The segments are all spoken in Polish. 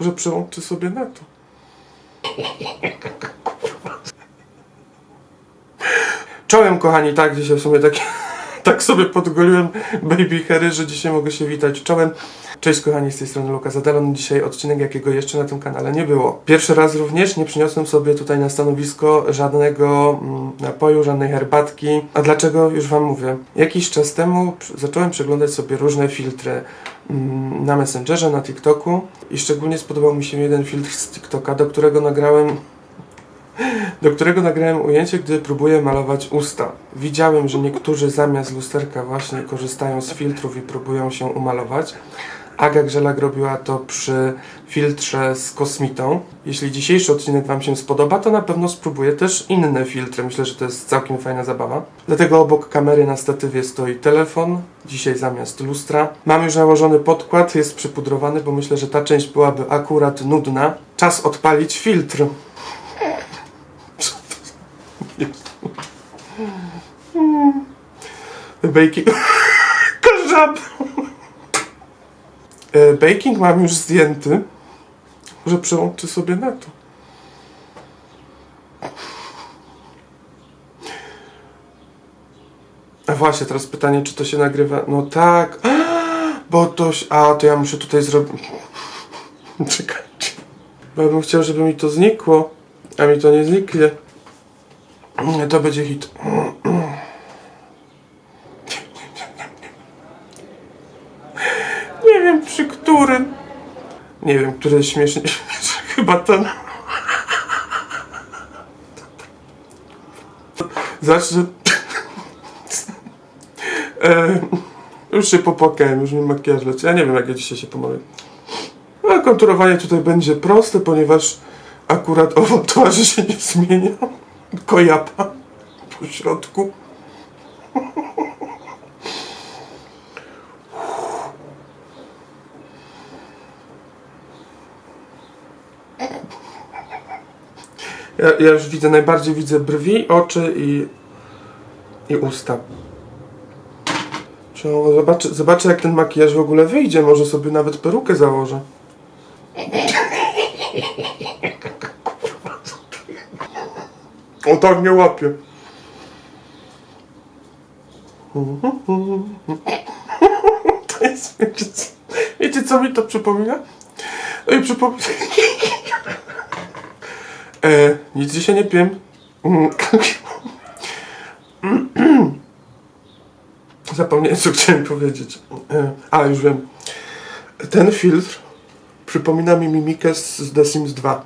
Może przełączy sobie na to. Czołem kochani, tak, dzisiaj w sumie tak, tak sobie podgoliłem baby hairy, że dzisiaj mogę się witać czołem. Cześć kochani, z tej strony Lukas Adalon. Dzisiaj odcinek, jakiego jeszcze na tym kanale nie było. Pierwszy raz również nie przyniosłem sobie tutaj na stanowisko żadnego mm, napoju, żadnej herbatki. A dlaczego? Już wam mówię. Jakiś czas temu zacząłem przeglądać sobie różne filtry mm, na Messengerze, na TikToku i szczególnie spodobał mi się jeden filtr z TikToka, do którego nagrałem do którego nagrałem ujęcie, gdy próbuję malować usta. Widziałem, że niektórzy zamiast lusterka właśnie korzystają z filtrów i próbują się umalować. Aga Grzelak robiła to przy filtrze z kosmitą. Jeśli dzisiejszy odcinek Wam się spodoba, to na pewno spróbuję też inne filtry. Myślę, że to jest całkiem fajna zabawa. Dlatego obok kamery na statywie stoi telefon, dzisiaj zamiast lustra. Mam już nałożony podkład, jest przypudrowany, bo myślę, że ta część byłaby akurat nudna. Czas odpalić filtr. Baking. Żab. E, Baking mam już zdjęty. Może przełączę sobie na to. A właśnie, teraz pytanie, czy to się nagrywa? No tak. Bo to... się- A, to ja muszę tutaj zrobić... Czekajcie. Bo ja bym chciał, żeby mi to znikło. A mi to nie zniknie. Nie, to będzie hit. Nie wiem przy którym. Nie wiem, który jest śmieszny. Chyba ten. Zacznę. E, już się popłakałem, już mi makijaż leci. Ja nie wiem, jak ja dzisiaj się pomogę. A konturowanie tutaj będzie proste, ponieważ akurat owo twarzy się nie zmienia. Kojapa po środku. Ja, ja już widzę, najbardziej widzę brwi, oczy i, i usta. Zobaczę, zobaczę, jak ten makijaż w ogóle wyjdzie. Może sobie nawet perukę założę. O tak nie łapie. To jest, wiecie wiecie co mi to przypomina? No i przypomina... E, nic dzisiaj nie piem. Zapomniałem, co chciałem powiedzieć. E, a, już wiem. Ten filtr przypomina mi mimikę z, z The Sims 2.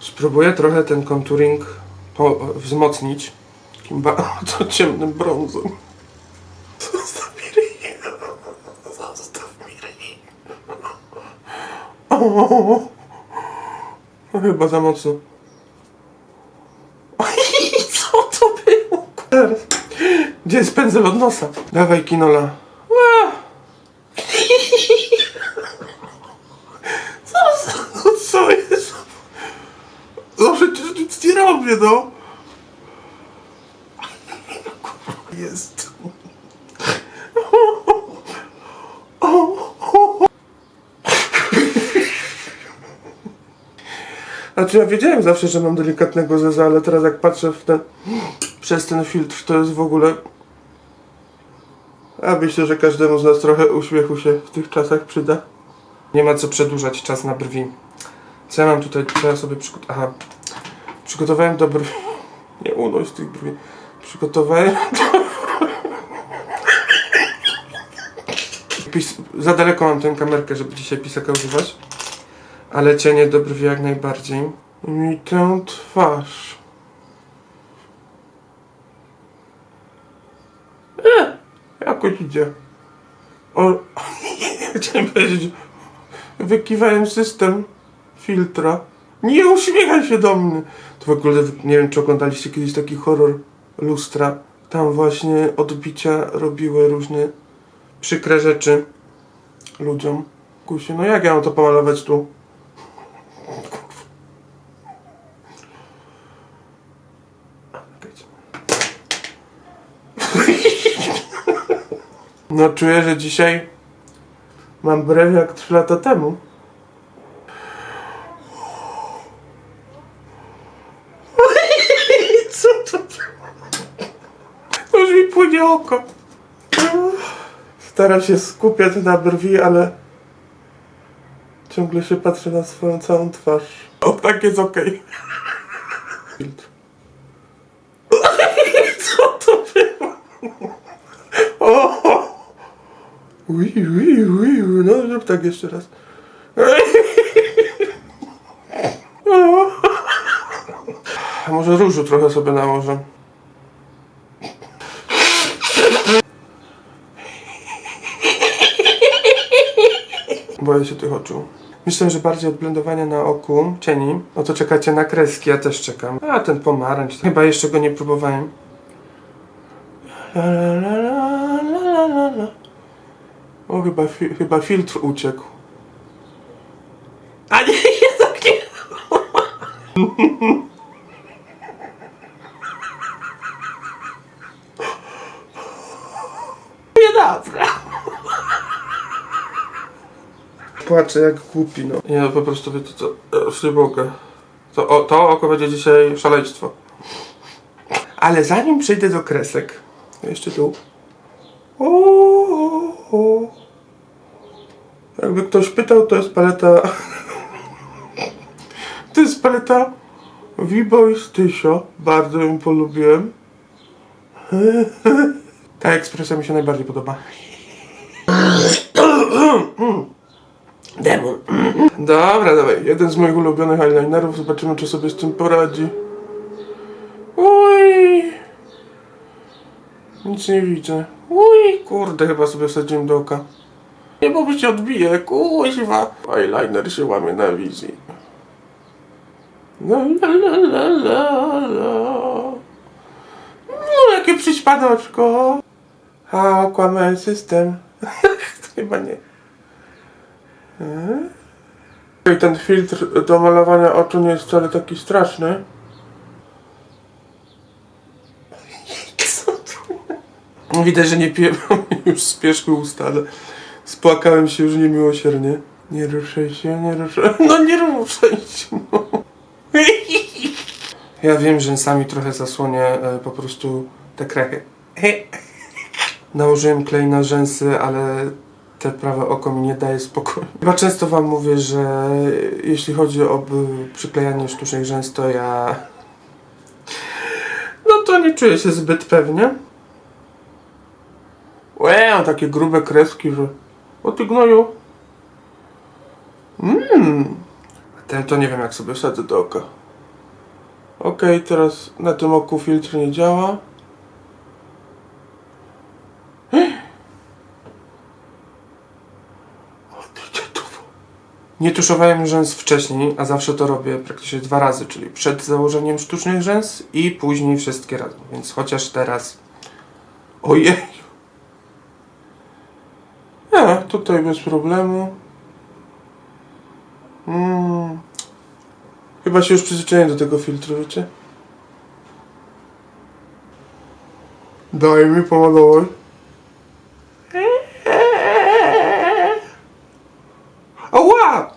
Spróbuję trochę ten contouring po, wzmocnić. Takim bardzo ciemnym brązem. Zostaw mi ryj. Zostaw mi ryj. O, no chyba za mocno. Co to było? Teraz. Gdzie jest pędzel od nosa? Dawaj kinola. Ła. Co, no co jest? No przecież nic nie robię, no. Jest. Znaczy ja wiedziałem zawsze, że mam delikatnego zeza, ale teraz jak patrzę w ten, przez ten filtr, to jest w ogóle... A myślę, że każdemu z nas trochę uśmiechu się w tych czasach przyda. Nie ma co przedłużać czas na brwi. Co ja mam tutaj, co ja sobie przygotować? Aha. Przygotowałem do brwi... Nie unoś tych brwi. Przygotowałem... Pis... Za daleko mam tę kamerkę, żeby dzisiaj pisaka używać. Ale cienie do brwi jak najbardziej. I tę twarz. Jakoś idzie. O, chciałem powiedzieć, wykiwałem system filtra. Nie uśmiechaj się do mnie. To w ogóle, nie wiem czy oglądaliście kiedyś taki horror lustra. Tam właśnie odbicia robiły różne przykre rzeczy ludziom. Kusie, no jak ja mam to pomalować tu? No czuję, że dzisiaj mam brew jak 3 lata temu. Co to było? Już mi płynie oko. Staram się skupiać na brwi, ale ciągle się patrzę na swoją całą twarz. O, tak jest okej. Okay. No, zrób tak jeszcze raz. Może różu trochę sobie nałożę. Boję się tych oczu. Myślę, że bardziej od blendowania na oku cieni. No to czekacie na kreski, ja też czekam. A ten pomarańcz, chyba jeszcze go nie próbowałem. La, la, la, la, la, la, la. O, chyba, fi, chyba filtr uciekł. A nie, jednak nie. Niedobra. Płaczę jak głupi, no. Nie, no po prostu wiecie co, ja już nie mogę. To, o, to oko będzie dzisiaj szaleństwo. Ale zanim przejdę do kresek, jeszcze tu. O, o, o. Jakby ktoś pytał, to jest paleta. To jest paleta V-Boys Tysio. Bardzo ją polubiłem. Ta ekspresja mi się najbardziej podoba. Demon. Dobra, dawaj. Jeden z moich ulubionych eyelinerów. Zobaczymy, czy sobie z tym poradzi. Uj. Nic nie widzę. Uj, kurde, chyba sobie wsadziłem do oka. Nie, bo mi się odbije, kuźwa. Eyeliner się łamie na wizji. La, la, la, la, la, la. No, jakie przyśpadoczko. A, okłamałem system. Chyba nie. I ten filtr do malowania oczu nie jest wcale taki straszny. Widać, że nie piłem już z pierzchu usta, ale spłakałem się już niemiłosiernie. Nie ruszaj się, nie ruszaj. No nie ruszaj się, no. Ja wiem, że sami trochę zasłonię e, po prostu te krechy. Nałożyłem klej na rzęsy, ale te prawe oko mi nie daje spokoju. Chyba często wam mówię, że jeśli chodzi o przyklejanie sztucznych rzęs, to ja... No to nie czuję się zbyt pewnie. Łe, takie grube kreski, że... O ty gnoju. Mmm. Ten to nie wiem jak sobie wsadzę do oka. Okej, teraz na tym oku filtr nie działa. Nie tuszowałem rzęs wcześniej, a zawsze to robię praktycznie dwa razy, czyli przed założeniem sztucznych rzęs i później wszystkie razem. Więc chociaż teraz. Ojej! Nie, tutaj bez problemu. Mm. Chyba się już przyzwyczaiłem do tego filtru, wiecie? Daj mi pomalować. Ała!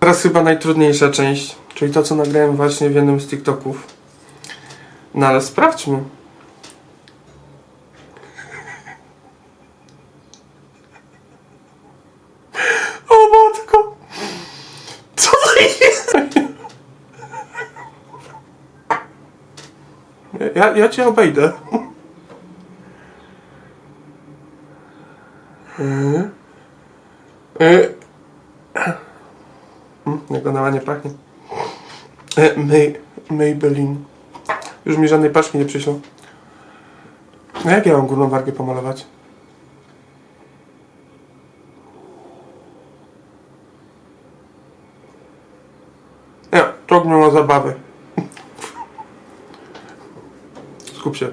Teraz chyba najtrudniejsza część, czyli to, co nagrałem właśnie w jednym z TikToków. No ale sprawdźmy. O matko! Co to jest? Ja, ja cię obejdę. E? Mm, Jak ona ładnie pachnie. E, May, Maybelline. Już mi żadnej paczki nie przyślą. No jak ja mam górną wargę pomalować? Nie, nie ma zabawy. Skup się.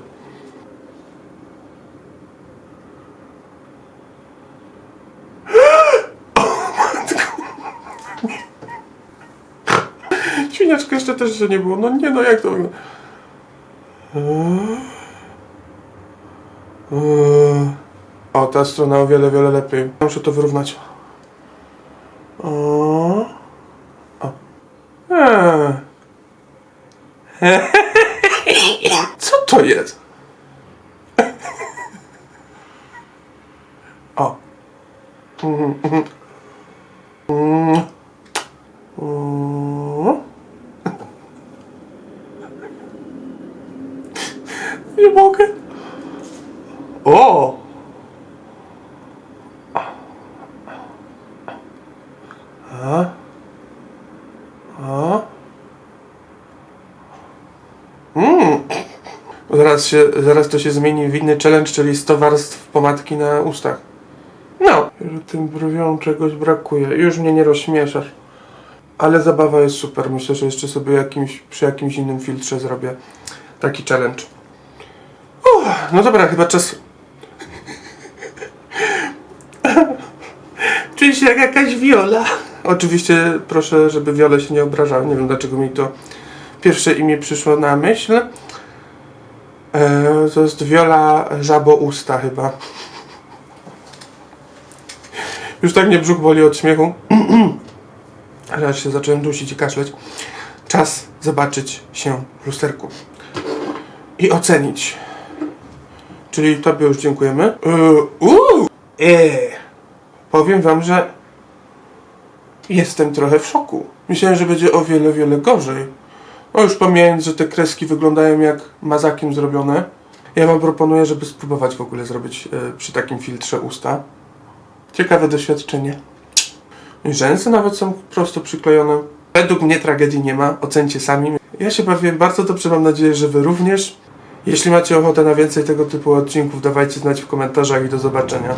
Świniaczka jeszcze też że nie było. No nie no, jak to wygląda? O, ta strona o wiele, wiele lepiej. Muszę to wyrównać. O. O. Eee. To jest? O. Mhm, mhm. Mm. Mm. O! Zaraz, się, zaraz to się zmieni w inny challenge, czyli 100 warstw pomadki na ustach. No. Że tym brwiom czegoś brakuje. Już mnie nie rozśmieszasz. Ale zabawa jest super. Myślę, że jeszcze sobie jakimś, przy jakimś innym filtrze zrobię taki challenge. Uff, no dobra, chyba czas. Czuję się jak jakaś wiola. Oczywiście proszę, żeby wiole się nie obrażały. Nie wiem dlaczego mi to pierwsze imię przyszło na myśl. E, to jest Wiola Żabo Usta chyba. Już tak mnie brzuch boli od śmiechu. Ale się zacząłem dusić i kaszleć. Czas zobaczyć się w lusterku. I ocenić. Czyli tobie już dziękujemy. Yy, uuu! Eee. Powiem wam, że jestem trochę w szoku. Myślałem, że będzie o wiele, wiele gorzej. No już pomijając, że te kreski wyglądają jak mazakiem zrobione. Ja wam proponuję, żeby spróbować w ogóle zrobić e, przy takim filtrze usta. Ciekawe doświadczenie. Rzęsy nawet są prosto przyklejone. Według mnie tragedii nie ma, ocencie sami. Ja się bawiłem bardzo dobrze, mam nadzieję, że wy również. Jeśli macie ochotę na więcej tego typu odcinków, dawajcie znać w komentarzach i do zobaczenia.